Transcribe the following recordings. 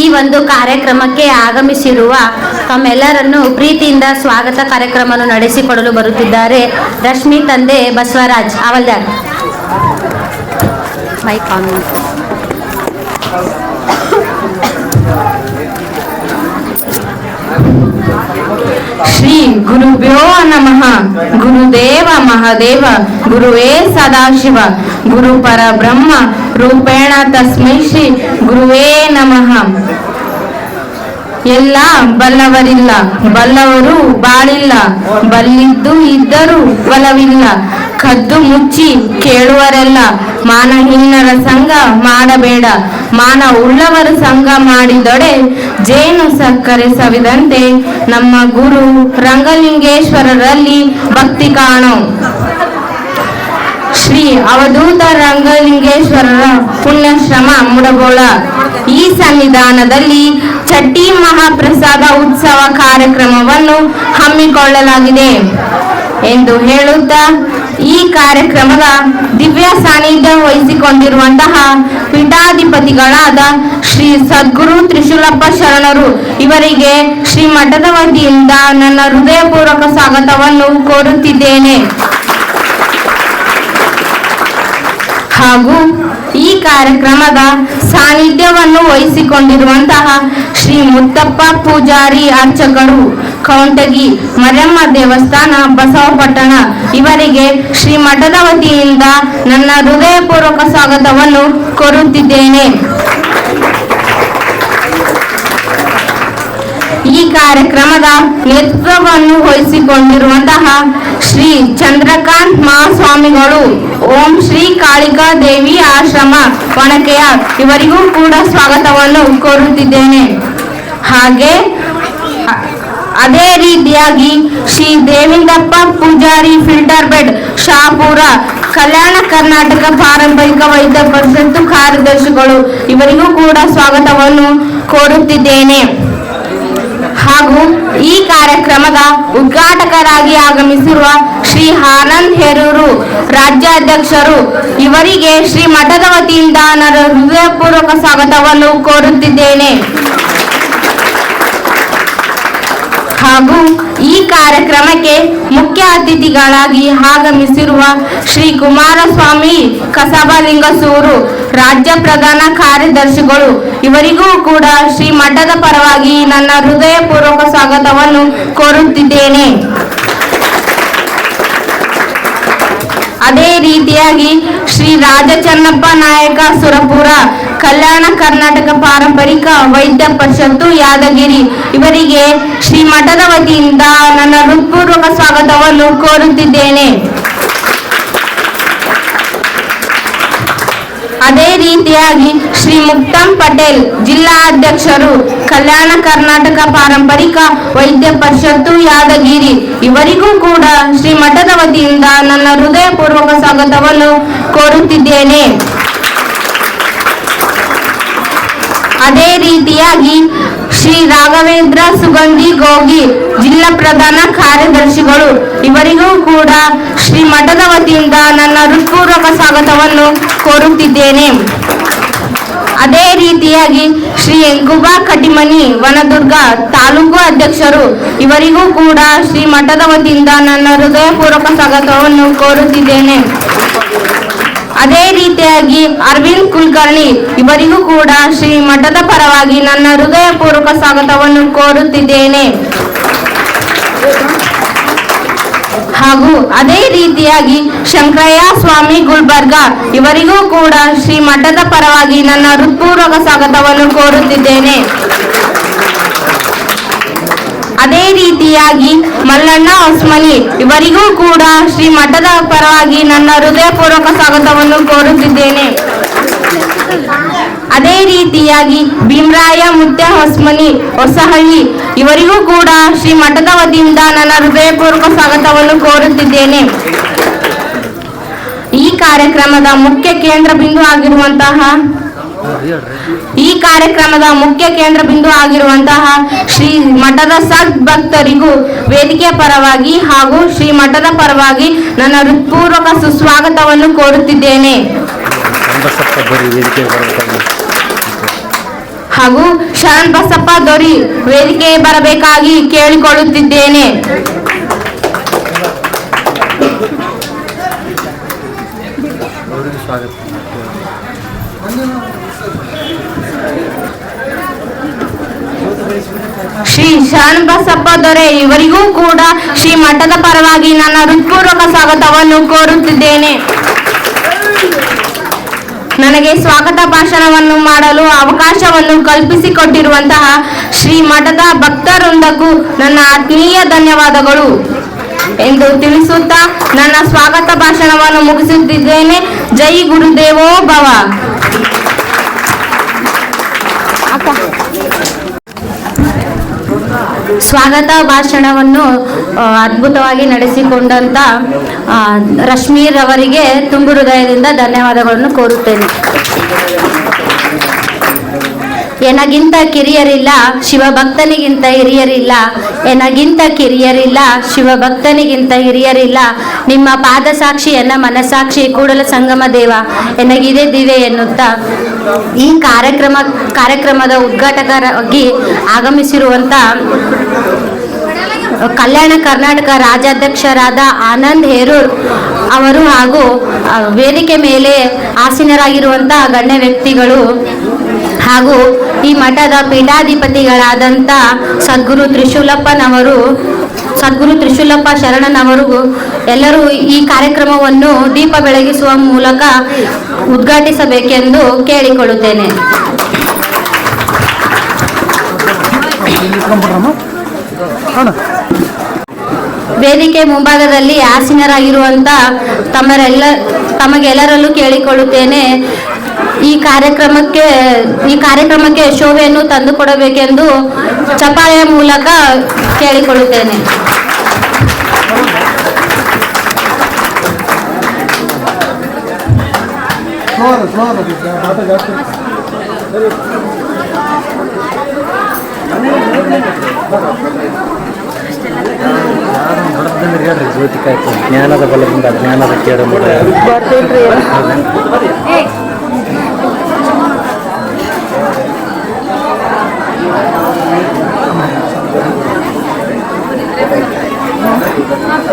ಈ ಒಂದು ಕಾರ್ಯಕ್ರಮಕ್ಕೆ ಆಗಮಿಸಿರುವ ತಮ್ಮೆಲ್ಲರನ್ನು ಪ್ರೀತಿಯಿಂದ ಸ್ವಾಗತ ಕಾರ್ಯಕ್ರಮವನ್ನು ನಡೆಸಿಕೊಡಲು ಬರುತ್ತಿದ್ದಾರೆ ರಶ್ಮಿ ತಂದೆ ಬಸವರಾಜ್ ಅವಲ್ದಾರ್. ಮೈ ಆನ್ ಶ್ರೀ ಗುರುಭ್ಯೋ ನಮಃ. ಗುರುದೇವ ಮಹಾದೇವ, ಗುರುವೇ ಸದಾಶಿವ ಗುರು ಪರಬ್ರಹ್ಮ ರೂಪೇಣ ತಸ್ಮೈ ಶ್ರೀ ಗುರುವೇ ನಮಃ. ಎಲ್ಲ ಬಲ್ಲವರಿಲ್ಲ, ಬಲ್ಲವರು ಬಾಳಿಲ್ಲ, ಬಲ್ಲಿದ್ದು ಇದ್ದರೂ ಬಲವಿಲ್ಲ. ಕದ್ದು ಮುಚ್ಚಿ ಕೇಳುವರೆಲ್ಲ, ಮಾನಹೀನರ ಸಂಘ ಮಾಡಬೇಡ. ಮಾನ ಉಳ್ಳವರ ಸಂಘ ಮಾಡಿದೊಡೆ ಜೇನು ಸಕ್ಕರೆ ಸವಿದಂತೆ ನಮ್ಮ ಗುರು ರಂಗಲಿಂಗೇಶ್ವರರಲ್ಲಿ ಭಕ್ತಿ ಕಾಣೋ. ಶ್ರೀ ಅವಧೂತ ರಂಗಲಿಂಗೇಶ್ವರರ ಪುಣ್ಯಶ್ರಮ ಮುಡಗೋಳ. ಈ ಸನ್ನಿಧಾನದಲ್ಲಿ ಚಟ್ಟಿ ಮಹಾಪ್ರಸಾದ ಉತ್ಸವ ಕಾರ್ಯಕ್ರಮವನ್ನು ಹಮ್ಮಿಕೊಳ್ಳಲಾಗಿದೆ. ಎಂದು ಹೇಳುತ್ತಾ ಈ ಕಾರ್ಯಕ್ರಮದ ದಿವ್ಯ ಸಾನ್ನಿಧ್ಯ ವಹಿಸಿಕೊಂಡಿರುವಂತಹ ಪೀಠಾಧಿಪತಿಗಳಾದ ಶ್ರೀ ಸದ್ಗುರು ತ್ರಿಶೂಲಪ್ಪ ಶರಣರು, ಇವರಿಗೆ ಶ್ರೀ ಮಠದ ವತಿಯಿಂದ ನನ್ನ ಹೃದಯಪೂರ್ವಕ ಸ್ವಾಗತವನ್ನು ಕೋರುತ್ತಿದ್ದೇನೆ. ಹಾಗೂ ಈ ಕಾರ್ಯಕ್ರಮದ ಸಾನ್ನಿಧ್ಯವನ್ನು ವಹಿಸಿಕೊಂಡಿರುವಂತಹ ಶ್ರೀ ಮುತ್ತಪ್ಪ ಪೂಜಾರಿ ಅರ್ಚಕರು ಕೌಂಟಗಿ ಮರಮ್ಮ ದೇವಸ್ಥಾನ, ಬಸವಪಟ್ಟಣ. ಇವರಿಗೆ ಶ್ರೀ ಮಠದ ವತಿಯಿಂದ ನನ್ನ ಹೃದಯಪೂರ್ವಕ ಸ್ವಾಗತವನ್ನು ಕೋರುತ್ತಿದ್ದೇನೆ. ಈ ಕಾರ್ಯಕ್ರಮದ ನೇತೃತ್ವವನ್ನು ವಹಿಸಿಕೊಂಡಿರುವಂತಹ ಶ್ರೀ ಚಂದ್ರಕಾಂತ್ ಮಹಾಸ್ವಾಮಿಗಳು, ಓಂ ಶ್ರೀ ಕಾಳಿಕಾ ದೇವಿ ಆಶ್ರಮ ಒಣಕೆಯ ಇವರಿಗೂ ಕೂಡ ಸ್ವಾಗತವನ್ನು ಕೋರುತ್ತಿದ್ದೇನೆ. ಹಾಗೆ ಅದೇ ರೀತಿಯಾಗಿ ಶ್ರೀ ದೇವಿಂದಪ್ಪ ಪೂಜಾರಿ ಫಿಲ್ಟರ್ ಬೆಡ್, ಶಾಪುರ, ಕಲ್ಯಾಣ ಕರ್ನಾಟಕ ಪಾರಂಪರಿಕ ವೈದ್ಯ ಪರಿಷತ್ತು ಕಾರ್ಯದರ್ಶಿಗಳು, ಇವರಿಗೂ ಕೂಡ ಸ್ವಾಗತವನ್ನು ಕೋರುತ್ತಿದ್ದೇನೆ. ಹಾಗೂ ಈ ಕಾರ್ಯಕ್ರಮದ ಉದ್ಘಾಟಕರಾಗಿ ಆಗಮಿಸಿರುವ ಶ್ರೀ ಆನಂದ್ ಹೆರೂರು ರಾಜ್ಯಾಧ್ಯಕ್ಷರು, ಇವರಿಗೆ ಶ್ರೀ ಮಠದ ವತಿಯಿಂದ ನನ್ನ ಹೃದಯಪೂರ್ವಕ ಸ್ವಾಗತವನ್ನು ಕೋರುತ್ತಿದ್ದೇನೆ. ಹಾಗೂ ಈ ಕಾರ್ಯಕ್ರಮಕ್ಕೆ ಮುಖ್ಯ ಅತಿಥಿಗಳಾಗಿ ಆಗಮಿಸಿರುವ ಶ್ರೀ ಕುಮಾರಸ್ವಾಮಿ ಕಸಬಲಿಂಗಸೂರು ರಾಜ್ಯ ಪ್ರಧಾನ ಕಾರ್ಯದರ್ಶಿಗಳು. ಇವರಿಗೂ ಕೂಡ ಶ್ರೀ ಮಠದ ಪರವಾಗಿ ನನ್ನ ಹೃದಯಪೂರ್ವಕ ಸ್ವಾಗತವನ್ನು ಕೋರುತ್ತಿದ್ದೇನೆ. ಅದೇ ರೀತಿಯಾಗಿ ಶ್ರೀ ರಾಜಚನ್ನಪ್ಪ ನಾಯಕ ಸುರಪುರ, ಕಲ್ಯಾಣ ಕರ್ನಾಟಕ ಪಾರಂಪರಿಕ ವೈದ್ಯ ಪರಿಷತ್ತು ಯಾದಗಿರಿ. ಇವರಿಗೆ ಶ್ರೀ ಮಠದ ವತಿಯಿಂದ ನನ್ನ ಹೃತ್ಪೂರ್ವಕ ಸ್ವಾಗತವನ್ನು ಕೋರುತ್ತಿದ್ದೇನೆ. ಅದೇ ರೀತಿಯಾಗಿ ಶ್ರೀ ಮುಕ್ತಂ ಪಟೇಲ್ ಜಿಲ್ಲಾ ಅಧ್ಯಕ್ಷರು ಕಲ್ಯಾಣ ಕರ್ನಾಟಕ ಪಾರಂಪರಿಕ ವೈದ್ಯ ಪರಿಷತ್ತು ಯಾದಗಿರಿ. ಇವರಿಗೂ ಕೂಡ ಶ್ರೀ ಮಠದ ವತಿಯಿಂದ ನನ್ನ ಹೃದಯಪೂರ್ವಕ ಸ್ವಾಗತವನ್ನು ಕೋರುತ್ತಿದ್ದೇನೆ. ಅದೇ ರೀತಿಯಾಗಿ ಶ್ರೀ ರಾಘವೇಂದ್ರ ಸುಗಂಧಿ ಗೋಗಿ ಜಿಲ್ಲಾ ಪ್ರಧಾನ ಕಾರ್ಯದರ್ಶಿಗಳು. ಇವರಿಗೂ ಕೂಡ ಶ್ರೀ ಮಠದ ವತಿಯಿಂದ ನನ್ನ ಹೃತ್ಪೂರ್ವಕ ಸ್ವಾಗತವನ್ನು ಕೋರುತ್ತಿದ್ದೇನೆ. ಅದೇ ರೀತಿಯಾಗಿ ಶ್ರೀ ಎಂಗುಬಾ ಕಟಿಮನಿ ವನದುರ್ಗ ತಾಲೂಕು ಅಧ್ಯಕ್ಷರು, ಇವರಿಗೂ ಕೂಡ ಶ್ರೀ ಮಠದ ವತಿಯಿಂದ ನನ್ನ ಹೃದಯಪೂರ್ವಕ ಸ್ವಾಗತವನ್ನು ಕೋರುತ್ತಿದ್ದೇನೆ. ಅದೇ ರೀತಿಯಾಗಿ ಅರವಿಂದ್ ಕುಲಕರ್ಣಿ ಇವರಿಗೂ ಕೂಡ ಶ್ರೀ ಮಠದ ಪರವಾಗಿ ನನ್ನ ಹೃದಯಪೂರ್ವಕ ಸ್ವಾಗತವನ್ನು ಕೋರುತ್ತಿದ್ದೇನೆ. ಹಾಗೂ ಅದೇ ರೀತಿಯಾಗಿ ಶಂಕರಯ್ಯ ಸ್ವಾಮಿ ಗುಲ್ಬರ್ಗ ಇವರಿಗೂ ಕೂಡ ಶ್ರೀ ಮಠದ ಪರವಾಗಿ ನನ್ನ ಹೃತ್ಪೂರ್ವಕ ಸ್ವಾಗತವನ್ನು ಕೋರುತ್ತಿದ್ದೇನೆ. ಅದೇ ರೀತಿಯಾಗಿ ಮಲ್ಲಣ್ಣ ಹೊಸ್ಮನಿ ಇವರಿಗೂ ಕೂಡ ಶ್ರೀ ಮಠದ ಪರವಾಗಿ ನನ್ನ ಹೃದಯಪೂರ್ವಕ ಸ್ವಾಗತವನ್ನು ಕೋರುತ್ತಿದ್ದೇನೆ. ಅದೇ ರೀತಿಯಾಗಿ ಭೀಮರಾಯ ಮುತ್ಯ ಹೊಸ್ಮನಿ ಹೊಸಹಳ್ಳಿ, ಇವರಿಗೂ ಕೂಡ ಶ್ರೀ ಮಠದ ವತಿಯಿಂದ ನನ್ನ ಹೃದಯಪೂರ್ವಕ ಸ್ವಾಗತವನ್ನು ಕೋರುತ್ತಿದ್ದೇನೆ. ಈ ಕಾರ್ಯಕ್ರಮದ ಮುಖ್ಯ ಕೇಂದ್ರ ಬಿಂದು ಆಗಿರುವಂತಹ ಈ ಕಾರ್ಯಕ್ರಮದ ಮುಖ್ಯ ಕೇಂದ್ರ ಬಿಂದು ಆಗಿರುವಂತಹ ಶ್ರೀ ಮಠದ ಸದ್ ಭಕ್ತರಿಗೂ ವೇದಿಕೆಯ ಪರವಾಗಿ ಹಾಗೂ ಶ್ರೀ ಮಠದ ಪರವಾಗಿ ನನ್ನ ಹೃತ್ಪೂರ್ವಕ ಸುಸ್ವಾಗತವನ್ನು ಕೋರುತ್ತಿದ್ದೇನೆ. ಹಾಗೂ ಶರಣ್ ಬಸಪ್ಪ ದೊರಿ ವೇದಿಕೆ ಬರಬೇಕಾಗಿ ಕೇಳಿಕೊಳ್ಳುತ್ತಿದ್ದೇನೆ. ಸ್ವಾಗತ. ಶ್ರೀ ಶರಣ್ ಬಸಪ್ಪ ದೊರೆ, ಇವರಿಗೂ ಕೂಡ ಶ್ರೀ ಮಠದ ಪರವಾಗಿ ನನ್ನ ಹೃತ್ಪೂರ್ವಕ ಸ್ವಾಗತವನ್ನು ಕೋರುತ್ತಿದ್ದೇನೆ. ನನಗೆ ಸ್ವಾಗತ ಭಾಷಣವನ್ನು ಮಾಡಲು ಅವಕಾಶವನ್ನು ಕಲ್ಪಿಸಿಕೊಟ್ಟಿರುವಂತಹ ಶ್ರೀ ಮಠದ ಭಕ್ತರೊಂದಕ್ಕೂ ನನ್ನ ಆತ್ಮೀಯ ಧನ್ಯವಾದಗಳು ಎಂದು ತಿಳಿಸುತ್ತಾ ನನ್ನ ಸ್ವಾಗತ ಭಾಷಣವನ್ನು ಮುಗಿಸುತ್ತಿದ್ದೇನೆ. ಜೈ ಗುರುದೇವೋ ಭವ. ಸ್ವಾಗತ ಭಾಷಣವನ್ನು ಅದ್ಭುತವಾಗಿ ನಡೆಸಿಕೊಂಡಂತ ರಶ್ಮೀರ್ ಅವರಿಗೆ ತುಂಬು ಹೃದಯದಿಂದ ಧನ್ಯವಾದಗಳನ್ನು ಕೋರುತ್ತೇನೆ. ಎನಗಿಂತ ಕಿರಿಯರಿಲ್ಲ, ಶಿವಭಕ್ತನಿಗಿಂತ ಹಿರಿಯರಿಲ್ಲ. ಎನಗಿಂತ ಕಿರಿಯರಿಲ್ಲ, ಶಿವಭಕ್ತನಿಗಿಂತ ಹಿರಿಯರಿಲ್ಲ. ನಿಮ್ಮ ಪಾದ ಸಾಕ್ಷಿ ಎನ್ನ ಮನಸಾಕ್ಷಿ ಕೂಡಲ ಸಂಗಮ ದೇವ, ಎನಗಿದೆ ದಿವೆ ಎನ್ನುತ್ತಾ. ಈ ಕಾರ್ಯಕ್ರಮ, ಕಾರ್ಯಕ್ರಮದ ಉದ್ಘಾಟಕರಾಗಿ ಆಗಮಿಸಿರುವಂತ ಕಲ್ಯಾಣ ಕರ್ನಾಟಕ ರಾಜ್ಯಾಧ್ಯಕ್ಷರಾದ ಆನಂದ್ ಹೇರೂರ್ ಅವರು ಹಾಗೂ ವೇದಿಕೆ ಮೇಲೆ ಆಸೀನರಾಗಿರುವಂತಹ ಗಣ್ಯ ವ್ಯಕ್ತಿಗಳು ಹಾಗೂ ಈ ಮಠದ ಪೀಠಾಧಿಪತಿಗಳಾದಂಥ ಸದ್ಗುರು ತ್ರಿಶೂಲಪ್ಪನವರು, ಸದ್ಗುರು ತ್ರಿಶೂಲಪ್ಪ ಶರಣನವರು ಎಲ್ಲರೂ ಈ ಕಾರ್ಯಕ್ರಮವನ್ನು ದೀಪ ಬೆಳಗಿಸುವ ಮೂಲಕ ಉದ್ಘಾಟಿಸಬೇಕೆಂದು ಕೇಳಿಕೊಳ್ಳುತ್ತೇನೆ. ವೇದಿಕೆ ಮುಂಭಾಗದಲ್ಲಿ ಆಸೀನರಾಗಿರುವಂತ ತಮ್ಮರೆಲ್ಲ ತಮಗೆಲ್ಲರಲ್ಲೂ ಕೇಳಿಕೊಳ್ಳುತ್ತೇನೆ. ಈ ಕಾರ್ಯಕ್ರಮಕ್ಕೆ ಈ ಕಾರ್ಯಕ್ರಮಕ್ಕೆ ಶೋಭೆಯನ್ನು ತಂದುಕೊಡಬೇಕೆಂದು ಚಪಾಳೆಯ ಮೂಲಕ ಕೇಳಿಕೊಳ್ಳುತ್ತೇನೆ. ಹೇಳ್ರಿ ಜ್ಯೋತಿಕ ಆಯ್ತು ಜ್ಞಾನದ ಬಲದಿಂದ ಜ್ಞಾನದ ಕೇಳ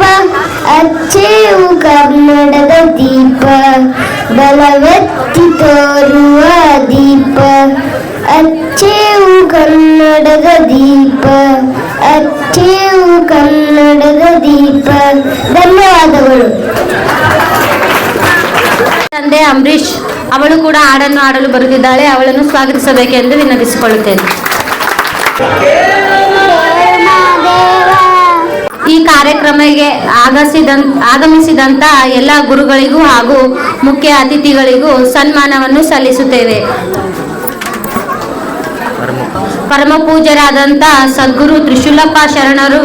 ದೀಪ ಅಚ್ಚೇವು ಕನ್ನಡದ ದೀಪ, ಬಲವೆತ್ತಿ ತೋರುವ ದೀಪ ಅಚ್ಚೇವು ಕನ್ನಡದ ದೀಪ ಅಚ್ಚೇವು ಕನ್ನಡದ ದೀಪ. ಧನ್ಯವಾದಗಳು. ತಂದೆ ಅಂಬರೀಶ್ ಅವಳು ಕೂಡ ಹಾಡನ್ನು ಆಡಲು ಬರುತ್ತಿದ್ದಾಳೆ, ಅವಳನ್ನು ಸ್ವಾಗತಿಸಬೇಕೆಂದು ವಿನಂತಿಸಿಕೊಳ್ಳುತ್ತೇನೆ. ಈ ಕಾರ್ಯಕ್ರಮಕ್ಕೆ ಆಗಮಿಸಿದಂತ ಆಗಮಿಸಿದಂತ ಎಲ್ಲ ಗುರುಗಳಿಗೂ ಹಾಗೂ ಮುಖ್ಯ ಅತಿಥಿಗಳಿಗೂ ಸನ್ಮಾನವನ್ನು ಸಲ್ಲಿಸುತ್ತೇವೆ. ಪರಮ ಪೂಜರಾದಂತ ಸದ್ಗುರು ತ್ರಿಶೂಲಪ್ಪ ಶರಣರು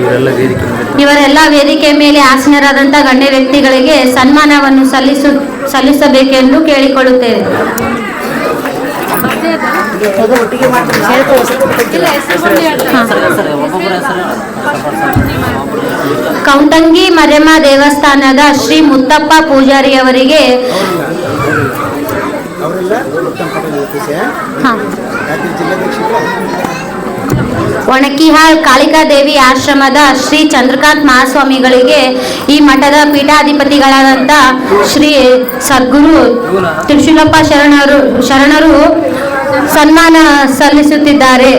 ಇವರೆಲ್ಲ ವೇದಿಕೆ ಮೇಲೆ ಇವರೆಲ್ಲ ವೇದಿಕೆ ಮೇಲೆ ಆಸೀನರಾದಂಥ ಗಣ್ಯ ವ್ಯಕ್ತಿಗಳಿಗೆ ಸನ್ಮಾನವನ್ನು ಸಲ್ಲಿಸು ಸಲ್ಲಿಸಬೇಕೆಂದು ಕೇಳಿಕೊಳ್ಳುತ್ತೇವೆ. ಕೌಂಟಂಗಿ ಮರೆಮ ದೇವಸ್ಥಾನದ ಶ್ರೀ ಮುತ್ತಪ್ಪ ಪೂಜಾರಿ ಅವರಿಗೆ ಒಣಕಿಹಾಳ್ ಕಾಳಿಕಾ ದೇವಿ ಆಶ್ರಮದ ಶ್ರೀ ಚಂದ್ರಕಾಂತ್ ಮಹಾಸ್ವಾಮಿಗಳಿಗೆ ಈ ಮಠದ ಪೀಠಾಧಿಪತಿಗಳಾದಂಥ ಶ್ರೀ ಸದ್ಗುರು ತ್ರಿಶೂಲಪ್ಪ ಶರಣರು ಶರಣರು ಸನ್ಮಾನ ಸಲ್ಲಿಸುತ್ತಿದ್ದಾರೆ.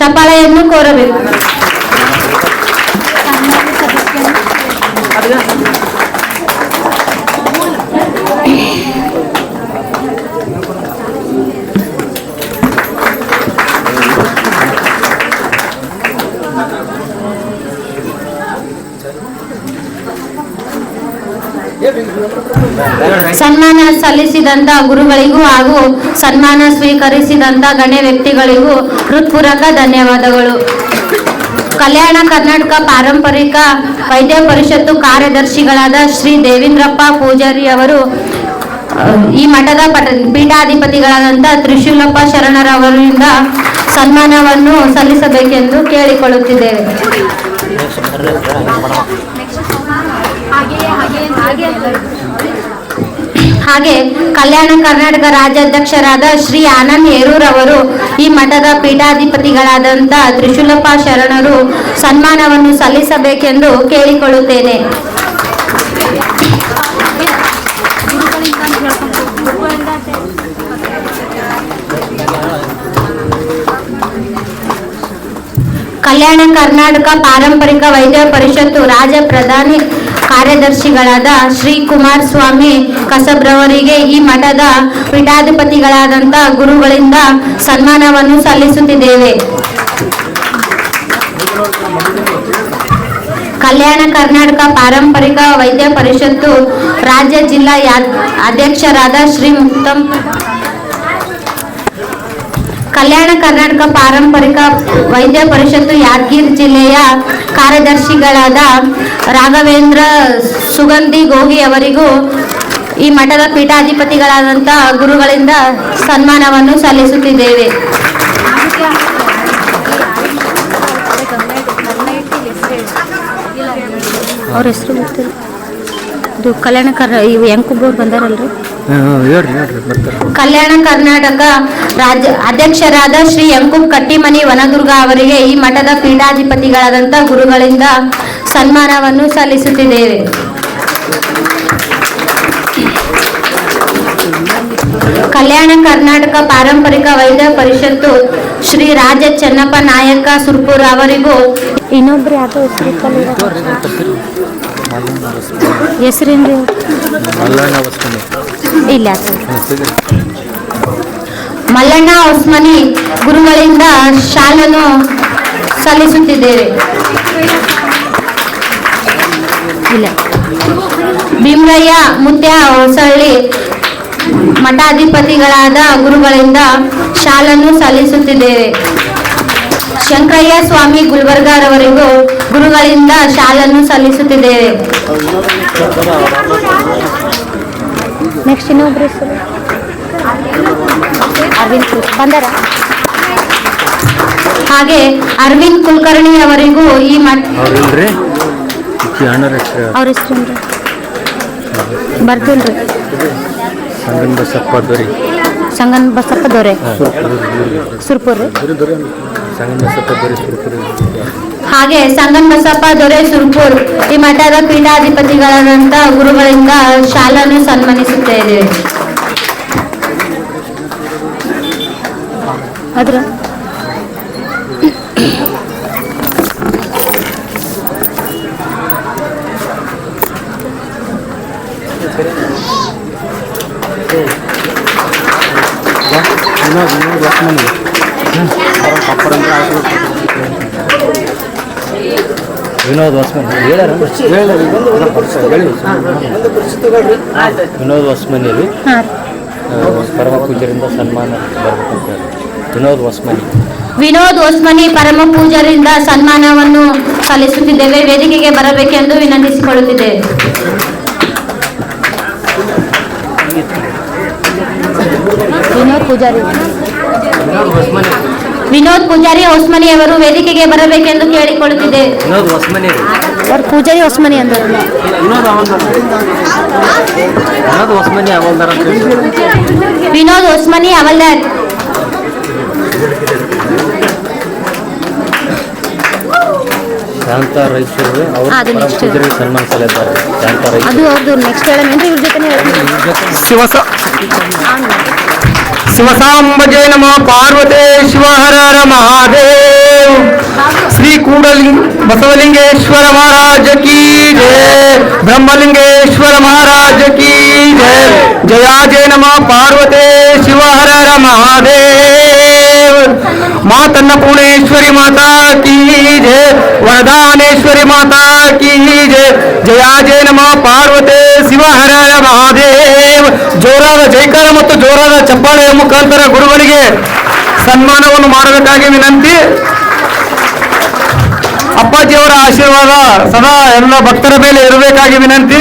ಚಪ್ಪಾಳೆಯನ್ನು ಕೋರಬೇಕು. ಸನ್ಮಾನ ಸಲ್ಲಿಸಿದಂತ ಗುರುಗಳಿಗೂ ಹಾಗೂ ಸನ್ಮಾನ ಸ್ವೀಕರಿಸಿದಂತ ಗಣ್ಯ ವ್ಯಕ್ತಿಗಳಿಗೂ ಹೃತ್ಪೂರ್ವಕ ಧನ್ಯವಾದಗಳು. ಕಲ್ಯಾಣ ಕರ್ನಾಟಕ ಪಾರಂಪರಿಕ ವೈದ್ಯ ಪರಿಷತ್ತು ಕಾರ್ಯದರ್ಶಿಗಳಾದ ಶ್ರೀ ದೇವೇಂದ್ರಪ್ಪ ಪೂಜಾರಿ ಅವರು ಈ ಮಠದ ಪಟ ಪೀಠಾಧಿಪತಿಗಳಾದಂಥ ತ್ರಿಶೂಲಪ್ಪ ಶರಣರವರಿಂದ ಸನ್ಮಾನವನ್ನು ಸಲ್ಲಿಸಬೇಕೆಂದು ಕೇಳಿಕೊಳ್ಳುತ್ತಿದ್ದೇವೆ. ಹಾಗೆ ಕಲ್ಯಾಣ ಕರ್ನಾಟಕ ರಾಜ್ಯಾಧ್ಯಕ್ಷರಾದ ಶ್ರೀ ಆನಂದ್ ಹೇರೂರ್ ಅವರು ಈ ಮಠದ ಪೀಠಾಧಿಪತಿಗಳಾದಂಥ ತ್ರಿಶೂಲಪ್ಪ ಶರಣರು ಸನ್ಮಾನವನ್ನು ಸಲ್ಲಿಸಬೇಕೆಂದು ಕೇಳಿಕೊಳ್ಳುತ್ತೇನೆ. ಕಲ್ಯಾಣ ಕರ್ನಾಟಕ ಪಾರಂಪರಿಕ ವೈದ್ಯ ಪರಿಷತ್ತು ರಾಜ್ಯ ಪ್ರಧಾನಿ ಕಾರ್ಯದರ್ಶಿಗಳಾದ ಶ್ರೀ ಕುಮಾರ್ ಸ್ವಾಮಿ ಕಸಬ್ರವರಿಗೆ ಈ ಮಠದ ಪೀಠಾಧಿಪತಿಗಳಾದಂಥ ಗುರುಗಳಿಂದ ಸನ್ಮಾನವನ್ನು ಸಲ್ಲಿಸುತ್ತಿದ್ದೇವೆ. ಕಲ್ಯಾಣ ಕರ್ನಾಟಕ ಪಾರಂಪರಿಕ ವೈದ್ಯ ಪರಿಷತ್ತು ರಾಜ್ಯ ಜಿಲ್ಲಾ ಅಧ್ಯಕ್ಷರಾದ ಶ್ರೀ ಮುಕ್ತಂ ಕಲ್ಯಾಣ ಕರ್ನಾಟಕ ಪಾರಂಪರಿಕ ವೈದ್ಯ ಪರಿಷತ್ತು ಯಾದಗಿರಿ ಜಿಲ್ಲೆಯ ಕಾರ್ಯದರ್ಶಿಗಳಾದ ರಾಘವೇಂದ್ರ ಸುಗಂಧಿ ಗೋಗಿ ಅವರಿಗೂ ಈ ಮಠದ ಪೀಠಾಧಿಪತಿಗಳಾದಂಥ ಗುರುಗಳಿಂದ ಸನ್ಮಾನವನ್ನು ಸಲ್ಲಿಸುತ್ತಿದ್ದೇವೆ. ಅವ್ರ ಹೆಸರು ಗೊತ್ತಿಲ್ಲ. ಇದು ಕಲ್ಯಾಣ ಕರ್ನಾ ಇವು ಹೆಂಕುಬ್ಬವ್ರು ಬಂದಾರಲ್ರಿ? ಕಲ್ಯಾಣ ಕರ್ನಾಟಕ ರಾಜ್ಯ ಅಧ್ಯಕ್ಷರಾದ ಶ್ರೀ ಎಂಕುಂ ಕಟ್ಟಿಮನಿ ವನದುರ್ಗ ಅವರಿಗೆ ಈ ಮಠದ ಪೀಠಾಧಿಪತಿಗಳಾದಂಥ ಗುರುಗಳಿಂದ ಸನ್ಮಾನವನ್ನು ಸಲ್ಲಿಸುತ್ತಿದ್ದೇವೆ. ಕಲ್ಯಾಣ ಕರ್ನಾಟಕ ಪಾರಂಪರಿಕ ವೈದ್ಯ ಪರಿಷತ್ತು ಶ್ರೀ ರಾಜ ಚೆನ್ನಪ್ಪ ನಾಯಕ ಸುರ್ಪುರ್ ಅವರಿಗೂ ಇನ್ನೊಬ್ರು ಯಾವ್ದೋ ಹೆಸರೇನ್ರಿ ಇಲ್ಲ ಮಲ್ಲಣ್ಣ ಉಸ್ಮನಿ ಗುರುಗಳಿಂದ ಶಾಲನ್ನು ಸಲ್ಲಿಸುತ್ತಿದ್ದೇವೆ. ಇಲ್ಲ. ಭೀಮರಯ್ಯ ಮುತ್ಯ ಹೊಸಳ್ಳಿ ಮಠಾಧಿಪತಿಗಳಾದ ಗುರುಗಳಿಂದ ಶಾಲನ್ನು ಸಲ್ಲಿಸುತ್ತಿದ್ದೇವೆ. ಶಂಕರಯ್ಯ ಸ್ವಾಮಿ ಗುಲ್ಬರ್ಗಾರವರಿಗೂ ಗುರುಗಳಿಂದ ಶಾಲನ್ನು ಸಲ್ಲಿಸುತ್ತಿದ್ದೇವೆ. ನೆಕ್ಸ್ಟ್ ಇನ್ನೊಬ್ರು ಹೆಸರು ಅರವಿಂದ್ ಕುಲ್- ಹಾಗೆ ಅರವಿಂದ್ ಕುಲಕರ್ಣಿ ಅವರಿಗೂ ಈ ಮಠ ಬರ್ತೀನಿ ಹೆಸರು ಸಂಗನ್ ಬಸಪ್ಪ ದೊರೆ. ಸಂಗನ್ ಬಸಪ್ಪ ದೊರೆ. ಸುರ್ಪುರ್. ಸಂಗನ್ ಬಸಪ್ಪ ದೊರಿ ಸುರ್ಪುರಿ. ಹಾಗೆ ಸಂಗನ್ ಬಸಪ್ಪ ದೊರೆ ಸುರ್ಪುರ್. ಈ ಮಠದ ಪೀಠಾಧಿಪತಿಗಳಾದಂತ ಗುರುಗಳಿಂದ ಶಾಲನ್ನು ಸನ್ಮಾನಿಸುತ್ತಾ ಇದ್ದೇವೆ ಅದ್ರ ವಿನೋದ್ ಲಕ್ಷ್ಮಣಿ ವಿನೋದ್ ವಸ್ಮನಿ ಹೇಳ್ಯಾರ? ವಿನೋದ್ ವಸ್ಮನಿ ರೀ ಹಾಂ. ಪರಮ ಪೂಜರಿಂದ ಸನ್ಮಾನ ವಿನೋದ್ ವಸ್ಮನಿ ವಿನೋದ್ ಹೊಸ್ಮನಿ ಪರಮ ಪೂಜರಿಂದ ಸನ್ಮಾನವನ್ನು ಸಲ್ಲಿಸುತ್ತಿದ್ದೇವೆ. ವೇದಿಕೆಗೆ ಬರಬೇಕೆಂದು ವಿನಂತಿಸಿಕೊಳ್ಳುತ್ತಿದ್ದೇವೆ. ಪೂಜಾರಿ. ವಿನೋದ್ ಪೂಜಾರಿ ಹೊಸ್ಮನಿ ಅವರು ವೇದಿಕೆಗೆ ಬರಬೇಕೆಂದು ಕೇಳಿಕೊಳ್ಳುತ್ತಿದೆ ಅವ್ರು ಪೂಜಾರಿ ಹೊಸ್ಮನಿ ಅಂದರು. ವಿನೋದ್ ಹೊಸ್ಮನಿ ಅವಲ್ದಾರ. ಶಾಂತ ರೈಸ್ ಅವರು ಅದು ಪರಮ next. ಪೂಜರಿಗೆ ಸನ್ಮಾನ ಸಲ್ಲಿದ್ದಾರೆ. ಶಾಂತ ರೈಸ್ ಅದು ಅವ್ರದ್ದು ನೆಕ್ಸ್ಟ್ ಹೇಳಿ ಇವ್ರ ಜೊತೆ ಶಿವಸ ಶಿವಸಾಂಬಜೆ ನಮ ಪಾರ್ವತೆ ಶಿವ ಹರ ಹರ ಮಹಾದೇವ್ ಶ್ರೀ ಕೂಡಲಿಂಗ ಬಸವಲಿಂಗೇಶ್ವರ ಮಹಾರಾಜ ಕಿ ಜಯ ಬ್ರಹ್ಮಲಿಂಗೇಶ್ವರ ಮಹಾರಾಜ ಕಿ ಜಯ ಜಯಾಜಯ ನಮ ಪಾರ್ವತೆ ಶಿವ ಹರ ಹರ ಮಹಾದೇವ್ ಮಾತನ್ನ ಪೂರ್ಣೇಶ್ವರಿ ಮಾತಾ ಕಿ ಜಯ ವರದಾನೇಶ್ವರಿ ಮಾತಾ ಕಿ ಜಯ ಜಯಾಜಯ ನಮ ಪಾರ್ವತೆ ಶಿವ ಹರ ಹರ ಮಹಾದೇವ್ ಜೋರಾದ ಜೈಕಾರ ಮತ್ತು ಜೋರಾದ ಚಪ್ಪಾಳೆಯ ಮುಖಾಂತರ ಗುರುಗಳಿಗೆ ಸನ್ಮಾನವನ್ನು ಮಾಡಬೇಕಾಗಿ ವಿನಂತಿ. ಅಪ್ಪಾಜಿಯವರ ಆಶೀರ್ವಾದ ಸದಾ ಎಲ್ಲ ಭಕ್ತರ ಮೇಲೆ ಇರಬೇಕಾಗಿ ವಿನಂತಿ.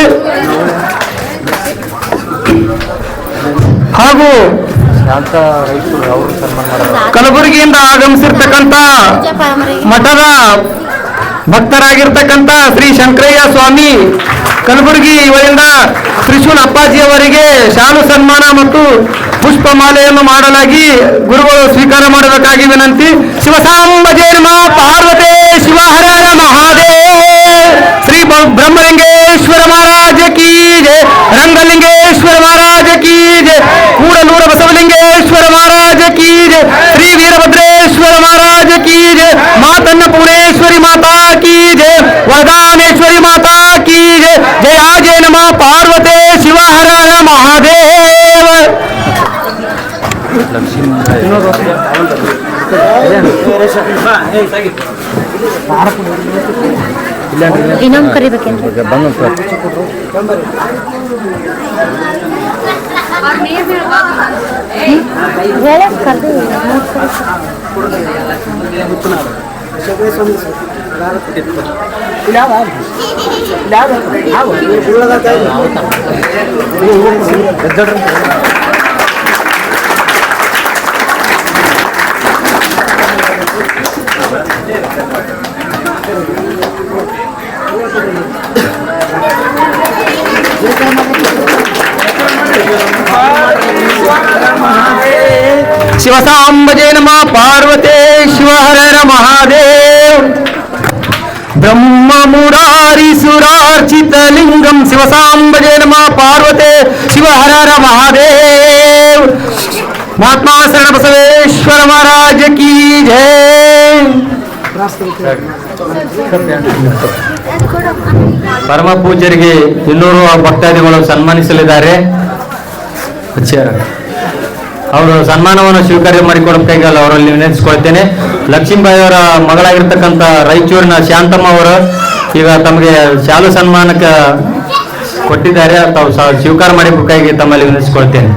ಹಾಗೂ ಕಲಬುರಗಿಯಿಂದ ಆಗಮಿಸಿರ್ತಕ್ಕಂಥ ಮಠದ ಭಕ್ತರಾಗಿರ್ತಕ್ಕಂಥ ಶ್ರೀ ಶಂಕರಯ್ಯ ಸ್ವಾಮಿ, ಕಲಬುರಗಿ ಇವರಿಂದ ತ್ರಿಶೂಲ್ ಅಪ್ಪಾಜಿ ಅವರಿಗೆ ಶಾಲು ಸನ್ಮಾನ ಮತ್ತು ಪುಷ್ಪ ಮಾಲೆಯನ್ನು ಮಾಡಲಾಗಿ ಗುರುಗಳು ಸ್ವೀಕಾರ ಮಾಡಬೇಕಾಗಿ ವಿನಂತಿ. ಶಿವಸಾಂಬ ಮಾ ಪಾರ್ವತೆ ಶಿವ, ಹರ ಹರ ಶ್ರೀ ಬ್ರಹ್ಮಲಿಂಗೇಶ್ವರ ಮಹಾರಾಜ ಕೀ ರಂಗಲಿಂಗೇಶ್ವರ ಮಹಾರಾಜ ಕೀ ಜಯ ಕೂಡಲೂರ ಬಸವಲಿಂಗೇಶ್ವರ ಮಹಾರಾಜ ಕೀ ಶ್ರೀ ವೀರಭದ್ರೇಶ್ವರ ಮಹಾರಾಜ ಕೀ ಮಾತನ್ನ ಪುಣೇಶ್ವರಿ ಮಾತಾ ಕೀ ಜಯ ವರದಾನೇಶ್ವರಿ ಮಾತಾ ಕೀ ಜಯ ಜಯ ಜಯ ನಮ ಪಾರ್ವತೆ ಶಿವ ಹರ ಹರ ಮಹಾದೇವ ಲಕ್ಷ್ಮೀ ಇನ್ನೊಂದು ಕರಿಬೇಕೇನ್ರಿ ಬಂದು ಸರ್ ಹೇಳ ಕರ್ದು ಶಿವಸಾಂಬಜೆ ನಮ, ಪಾರ್ವತೆ ಶಿವ ಹರ ಹರ ಮಹಾದೇವ್. ಬ್ರಹ್ಮ ಮುರಾರಿ ಸುರಾರ್ಚಿತ ಲಿಂಗಂ, ಶಿವಸಾಂಬಜೆ ನಮ, ಪಾರ್ವತೆ ಶಿವಹರ ಹರ ಮಹಾದೇವ್. ಮಹಾತ್ಮ ಶರಣ ಬಸವೇಶ್ವರ ಮಹಾರಾಜ ಕೀ ಜಯ ಪರಮ ಪೂಜರಿಗೆ ಇನ್ನೂರು ಭಕ್ತಾದಿಗಳು ಸನ್ಮಾನಿಸಲಿದ್ದಾರೆ. ಅವರು ಸನ್ಮಾನವನ್ನು ಸ್ವೀಕಾರ ಮಾಡಿಕೊಡಬೇಕಾಗಿ ಅವರಲ್ಲಿ ವಿನಂತಿಸಿಕೊಳ್ತೇನೆ. ಲಕ್ಷ್ಮೀಬಾಯಿ ಅವರ ಮಗಳಾಗಿರ್ತಕ್ಕಂಥ ರಾಯಚೂರಿನ ಶಾಂತಮ್ಮ ಅವರು ಈಗ ತಮಗೆ ಶಾಲು ಸನ್ಮಾನಕ್ಕೆ ಕೊಟ್ಟಿದ್ದಾರೆ. ತಾವು ಸ್ವೀಕಾರ ಮಾಡಬೇಕಾಗಿ ತಮ್ಮಲ್ಲಿ ವಿನಂತಿಸಿಕೊಳ್ತೇನೆ.